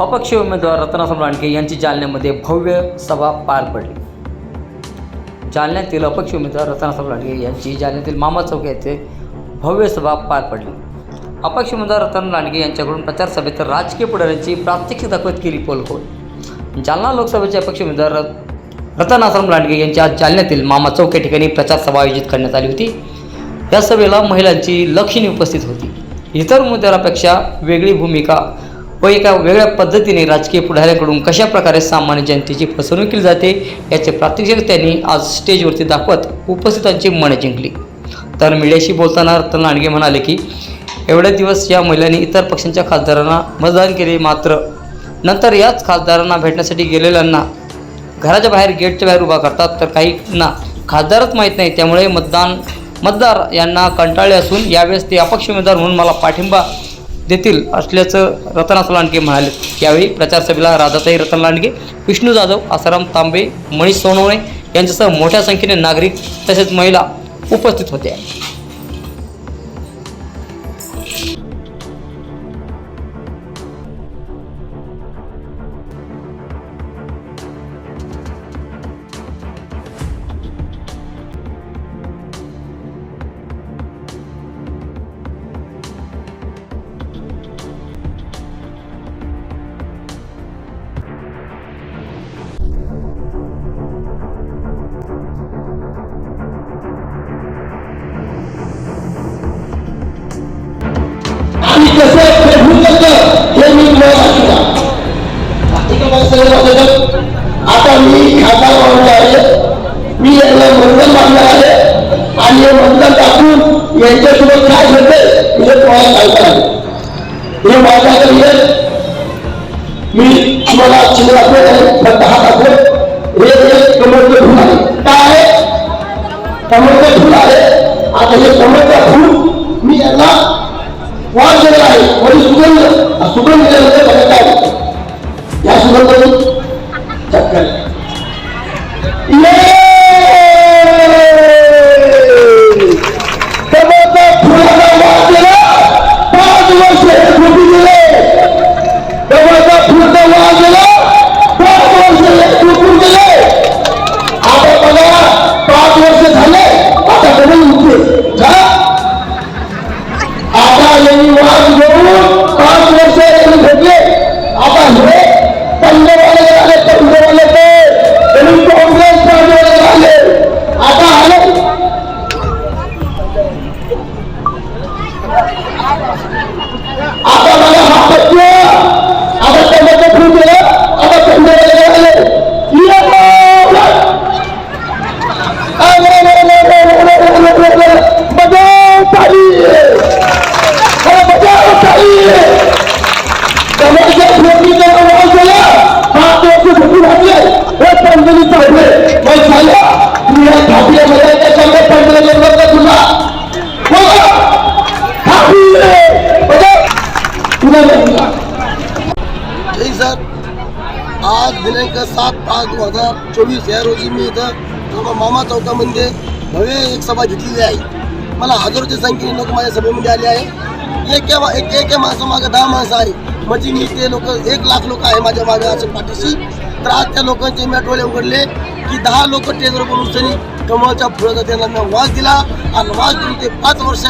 अपक्ष उमेदवार रत्ना लांडगे यांची जालन्यामध्ये भव्य सभा पार पडली. जालन्यातील अपक्ष उमेदवार रत्ना लांडगे यांची जालन्यातील मामा चौक येथे भव्य सभा पार पडली. अपक्ष उमेदवार रतन लांडगे यांच्याकडून प्रचार सभेत राजकीय पुढाऱ्यांची प्रात्यक्षिक दाखवत केली पोलखोल. जालना लोकसभेचे अपक्ष उमेदवार रतन आसाराम लांडगे यांची आज जालन्यातील मामा चौक या ठिकाणी प्रचार सभा आयोजित करण्यात आली होती. या सभेला महिलांची लक्षणी उपस्थित होती. इतर उमेदवारापेक्षा वेगळी भूमिका व एका वेगळ्या पद्धतीने राजकीय पुढाऱ्यांकडून कशा प्रकारे सामान्य जनतेची फसवणूक केली जाते याचे प्रात्यक्षिक त्यांनी आज स्टेजवरती दाखवत उपस्थितांची मने जिंकली. तर मीडियाशी बोलताना रतन लांडगे म्हणाले की एवढे दिवस या महिलांनी इतर पक्षांच्या खासदारांना मतदान केले मात्र नंतर याच खासदारांना भेटण्यासाठी गेलेल्यांना घराच्या बाहेर गेटच्या बाहेर उभा करतात तर काहींना खासदारच माहीत नाही. त्यामुळे मतदान मतदार यांना कंटाळले असून यावेळेस ते अपक्ष उमेदवार म्हणून मला पाठिंबा देतील असल्याचं रतनास लांडगे म्हणाले. यावेळी प्रचारसभेला राधाताई रतन लांडगे विष्णू जाधव आसाराम तांबे मणीष सोनवणे यांच्यासह मोठ्या संख्येने नागरिक तसेच महिला उपस्थित होत्या. आहे आता मी खासदार माणूस आहे. मी याला मतदान मागणार आहे. आणि हे मतदान टाकून यांच्यासोबत काय घडते हे तुम्हाला सांगणार आहे हे माझ्याकडे येत मी तुम्हाला चिन्ह दाखवत आहे. फक्त हा दाखवत. हे एक कमळचं फुल आहे. काय आहे? कमळचं फुल आहे. आता हे कमळचं फुल मी यांना वाढ केलेला आहे. वरी सुगंध सुगंध जय सर आज दिनांक सात पाच दोन हजार चोवीस या रोजी मी इथं मामा मामा चौकामध्ये भव्य एक सभा घेतलेली आहे मला हजारोच्या संख्येने लोक माझ्या सभेमध्ये आले आहे। एक एक एक माणसं माणसामागं दहा माणसं आहे। म्हणजे मी ते लोक एक लाख लोक आहे माझ्या मागे असे पाठीशी. तर आज त्या लोकांचे मी डोळे उघडले की दहा लोक टेजवर बोलून त्यांनी कमळच्या फुलाचा त्यांना मी दिला. आणि वास देऊन ते पाच वर्ष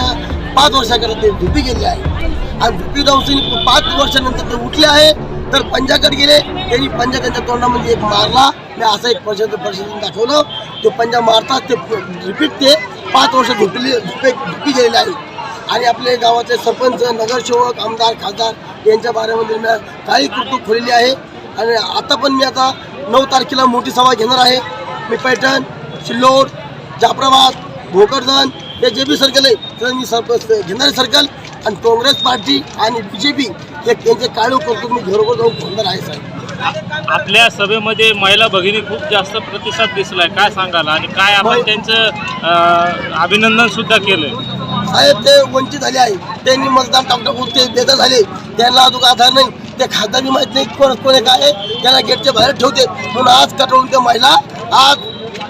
पाच वर्षाकडे ते झुपी गेले आहे. आणि झुपी जाऊन पाच वर्षानंतर ते उठले आहे. तर पंजाकडे गेले त्यांनी पंजाकडच्या तोंडामध्ये एक मारला. मी असं एक परिषद परिषदेने दाखवलं. ते पंजा मारतात ते रिपीट ते पाच वर्ष झुपले झुपे झुपी गेलेले आहे आणि आपले गावाचे सरपंच नगरसेवक आमदार खासदार यांच्या बारेमध्ये मी काही कृतू खोलेली आहे. आणि आता पण मी आता नऊ तारखेला मोठी सभा घेणार आहे. मी पैठण सिल्लोड जाफराबाद भोकरदन हे जे बी सर्कल आहे तर मी सरप घेणारे सर्कल. आणि काँग्रेस पार्टी आणि बी जे पी हे त्यांचे काळू करतो मी घरोघर जाऊन फोडणार आहे साहेब. आपल्या सभेमध्ये महिला भगिनी खूप जास्त प्रतिसाद दिसलाय. काय सांगाल? आणि काय आपण त्यांचं अभिनंदन सुद्धा केलंय? साहेब ते वंचित झाले आहे. त्यांनी मतदान टाकटाकून ते बेदर झाले. त्यांना अजून आधार नाही. ते खासदारी माहीत नाही कोण कोणी काय आहे. त्याला गेटच्या बाहेर ठेवते. म्हणून आज कटवून ते महिला आज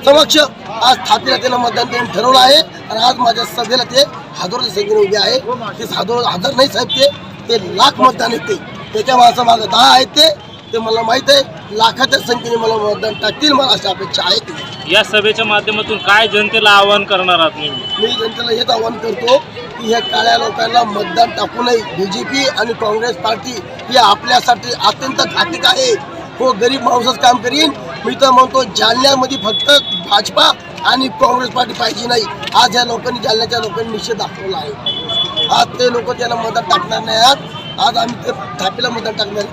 समक्ष आज थापीला त्याला मतदान त्यांनी ठरवलं आहे. आणि आज माझ्या सभेला ते हजारोच्या संख्येने उभे आहे ते हजारो हजार नाही साहेब ते. ते लाख मतदान येते. त्याच्या माणसं मागं दहा आहेत ते. ते मला माहीत आहे. लाखाच्या संख्येने मला मतदान टाकतील मला अशी अपेक्षा आहे या सभेच्या माध्यमातून काय जनतेला आवाहन करणार आहात मी जनतेला हेच आवाहन करतो की ह्या काळ्या लोकांना मतदान टाकू नये. बी जे पी आणि काँग्रेस पार्टी ही आपल्यासाठी अत्यंत घातक आहे. हो गरीब माणूसच काम करीन. मी तर म्हणतो जालन्यामध्ये फक्त भाजपा आणि काँग्रेस पार्टी पाहिजे नाही. आज या लोकांनी जालन्याच्या लोकांनी निषेध दाखवला आहे. आज ते लोक त्याला मदत टाकणार नाही. आज आज आम्ही ते थापीला मदत टाकणार.